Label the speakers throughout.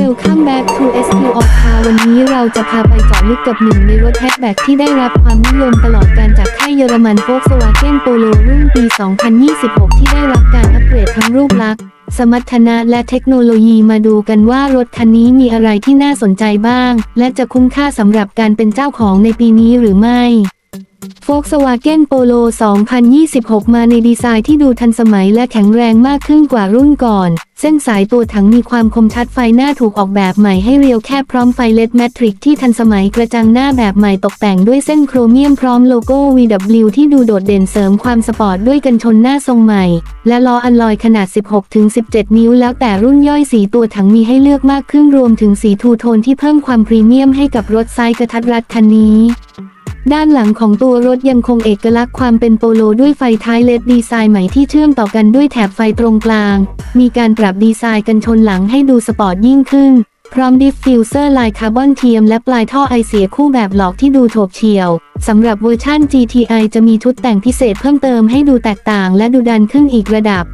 Speaker 1: Welcome back to SQ o f Car วันนี้เราจะพาไปเจาะลึกกับหนึ่งในรถแฮชแบ็กที่ได้รับความนิยมตลอดการจากค่ายเยอรมัน Volkswagen Polo รุ่นปี 2026 ที่ได้รับการอัปเกรดทั้งรูปลักษณ์ สมรรถนะและเทคโนโลยีมาดูกันว่ารถคันนี้มีอะไรที่น่าสนใจบ้าง และจะคุ้มค่าสำหรับการเป็นเจ้าของในปีนี้หรือไม่ Volkswagen Polo 2026 มาในดีไซน์ที่ดูทันสมัยและแข็งแรงมากขึ้นกว่ารุ่นก่อน เส้นสายตัวถังมีความคมชัดไฟหน้าถูกออกแบบใหม่ให้เรียวแคบพร้อมไฟเลดแมทริกที่ทันสมัยกระจังหน้าแบบใหม่ตกแต่งด้วยเส้นโครเมียมพร้อมโลโก้ VW ที่ดูโดดเด่นเสริมความสปอร์ตด้วยกันชนหน้าทรงใหม่ และล้ออัลลอยขนาด 16-17 นิ้ว แล้วแต่รุ่นย่อยสีตัวถังมีให้เลือกมากขึ้นรวมถึงสีทูโทนที่เพิ่มความพรีเมียมให้กับรถไซส์กระทัดรัดคันนี้ ด้านหลังของตัวรถยังคงเอกลักษณ์ความเป็นโปโลด้วยไฟท้ายเลดดีไซน์ใหม่ที่เชื่อมต่อกันด้วยแถบไฟตรงกลาง มีการปรับดีไซน์กันชนหลังให้ดูสปอร์ตยิ่งขึ้น พร้อมดิฟฟิวเซอร์ลายคาร์บอนเทียมและปลายท่อไอเสียคู่แบบหลอกที่ดูโฉบเฉี่ยว สำหรับเวอร์ชั่น GTI จะมีชุดแต่งพิเศษเพิ่มเติมให้ดูแตกต่างและดูดันขึ้นอีกระดับ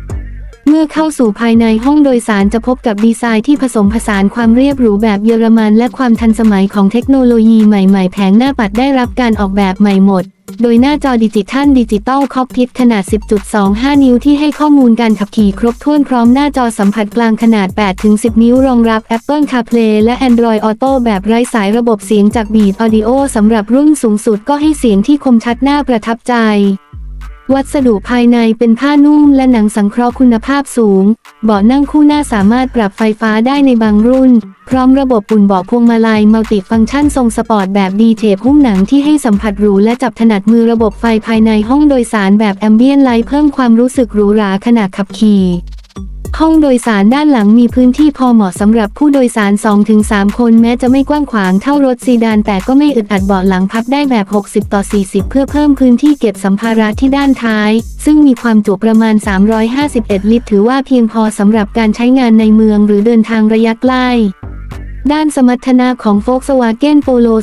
Speaker 1: เมื่อเข้าสู่ภายในห้องโดยสารจะพบกับดีไซน์ที่ผสมผสานความเรียบหรูแบบเยอรมันและความทันสมัยของเทคโนโลยีใหม่ๆ แผงหน้าปัดได้รับการออกแบบใหม่หมด โดยหน้าจอดิจิทัลดิจิตอลคอกพิทขนาด 10.25 นิ้วที่ให้ข้อมูลการขับขี่ครบถ้วนพร้อมหน้าจอสัมผัสกลางขนาด 8-10 นิ้วรองรับ Apple CarPlay และ Android Auto แบบไร้สายระบบเสียงจาก Beat Audio สำหรับรุ่นสูงสุดก็ให้เสียงที่คมชัดน่าประทับใจ วัสดุภายในเป็นผ้านุ่มและหนังสังเคราะห์คุณภาพสูง เบาะนั่งคู่หน้าสามารถปรับไฟฟ้าได้ในบางรุ่น พร้อมระบบปุ่นเบาะพวงมาลัยมัลติฟังก์ชันทรงสปอร์ตแบบดีเทปหุ้มหนังที่ให้สัมผัสหรูและจับถนัดมือระบบไฟภายในห้องโดยสารแบบแอมเบียนไลท์เพิ่มความรู้สึกหรูหราขณะขับขี่ ห้องโดยสารด้านหลังมีพื้นที่พอเหมาะสำหรับผู้โดยสาร 2-3 คนแม้จะไม่กว้างขวางเท่ารถซีดาน แต่ก็ไม่อึดอัดเบาะหลังพับได้แบบ 60 ต่อ 40 เพื่อเพิ่มพื้นที่เก็บสัมภาระที่ด้านท้าย ซึ่งมีความจุประมาณ 351 ลิตร ถือว่าเพียงพอสำหรับการใช้งานในเมืองหรือเดินทางระยะใกล้ ด้านสมรรถนะของ Volkswagen Polo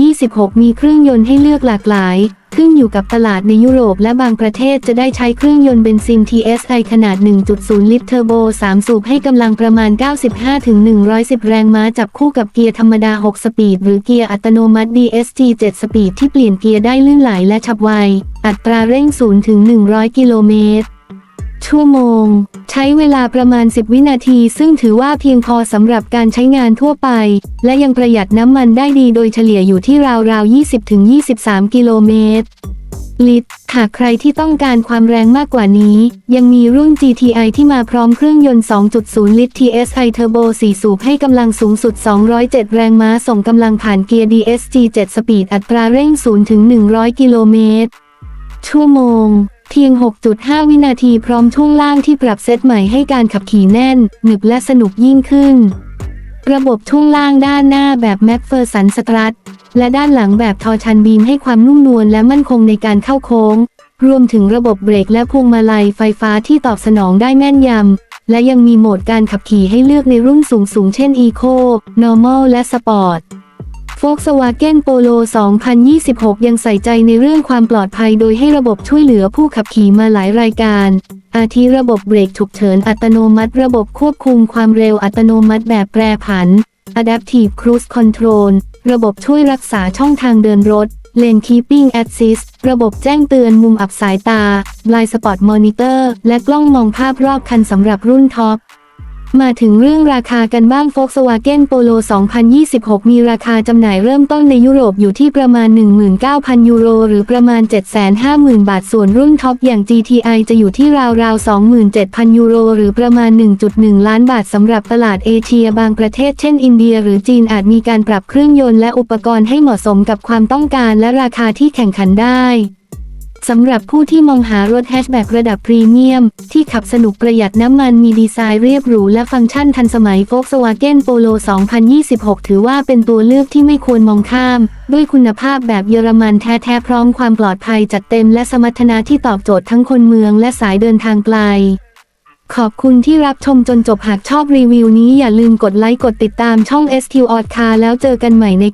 Speaker 1: 2026 มีเครื่องยนต์ให้เลือกหลากหลายขึ้นอยู่กับตลาดในยุโรปและบางประเทศจะได้ใช้เครื่องยนต์เบนซิน TSI ขนาด 1.0 ลิตรเทอร์โบ 3 สูบให้กำลังประมาณ 95-110 แรงม้าจับคู่กับเกียร์ธรรมดา 6 สปีด หรือเกียร์อัตโนมัติ DSG 7 สปีดที่เปลี่ยนเกียร์ได้ลื่นไหลและฉับไว อัตราเร่ง 0-100 กิโลเมตรชั่วโมง ใช้เวลาประมาณ 10 วินาที ซึ่งถือว่าเพียงพอสำหรับการใช้งานทั่วไป และยังประหยัดน้ำมันได้ดีโดยเฉลี่ยอยู่ที่ราวๆ 20-23 กิโลเมตรลิตรหากใครที่ต้องการความแรงมากกว่านี้ ยังมีรุ่น GTI ที่มาพร้อมเครื่องยนต์ 2.0 ลิตร TSI Turbo 4 สูบให้กำลังสูงสุด 207 แรงม้าส่งกำลังผ่านเกียร์ DSG 7 สปีดอัตราเร่ง0-100 กิโลเมตรชั่วโมง เพียง 6.5 วินาทีพร้อมช่วงล่างที่ปรับเซตใหม่ให้การขับขี่แน่น หนึบและสนุกยิ่งขึ้น ระบบช่วงล่างด้านหน้าแบบแม็กเฟอร์สันสตรัทและด้านหลังแบบทอชันบีมให้ความนุ่มนวลและมั่นคงในการเข้าโค้ง รวมถึงระบบเบรกและพวงมาลัยไฟฟ้าที่ตอบสนองได้แม่นยำ และยังมีโหมดการขับขี่ให้เลือกในรุ่นสูงๆเช่น Eco Normal และ Sport Volkswagen Polo 2026 ยังใส่ใจในเรื่องความปลอดภัยโดยให้ระบบช่วยเหลือผู้ขับขี่มาหลายรายการ อาทิระบบเบรกฉุกเฉินอัตโนมัติ ระบบควบคุมความเร็วอัตโนมัติแบบแปรผัน Adaptive Cruise Control ระบบช่วยรักษาช่องทางเดินรถ Lane Keeping Assist ระบบแจ้งเตือนมุมอับสายตา Blind Spot Monitor และกล้องมองภาพรอบคันสำหรับรุ่นท็อป มาถึงเรื่องราคากันบ้าง Volkswagen Polo 2026 มีราคาจำหน่ายเริ่มต้นในยุโรปอยู่ที่ประมาณ 19,000 ยูโร หรือประมาณ 750,000 บาท ส่วนรุ่นท็อปอย่าง GTI จะอยู่ที่ราวๆ 27,000 ยูโร หรือประมาณ 1.1 ล้านบาทสำหรับตลาดเอเชียบางประเทศเช่นอินเดียหรือจีนอาจมีการปรับเครื่องยนต์และอุปกรณ์ให้เหมาะสมกับความต้องการและราคาที่แข่งขันได้ สำหรับผู้ที่มองหารถแฮชแบ็กระดับพรีเมียม ที่ขับสนุกประหยัดน้ำมันมีดีไซน์เรียบหรูและฟังก์ชันทันสมัย Volkswagen Polo 2026 ถือว่าเป็นตัวเลือกที่ไม่ควรมองข้าม ด้วยคุณภาพแบบเยอรมันแท้ๆพร้อมความปลอดภัยจัดเต็มและสมรรถนะที่ตอบโจทย์ทั้งคนเมืองและสายเดินทางไกล ขอบคุณที่รับชมจนจบหากชอบรีวิวนี้อย่าลืมกดไลค์กดติดตามช่อง SQ o d Car แล้วเจอกันใหม่ใน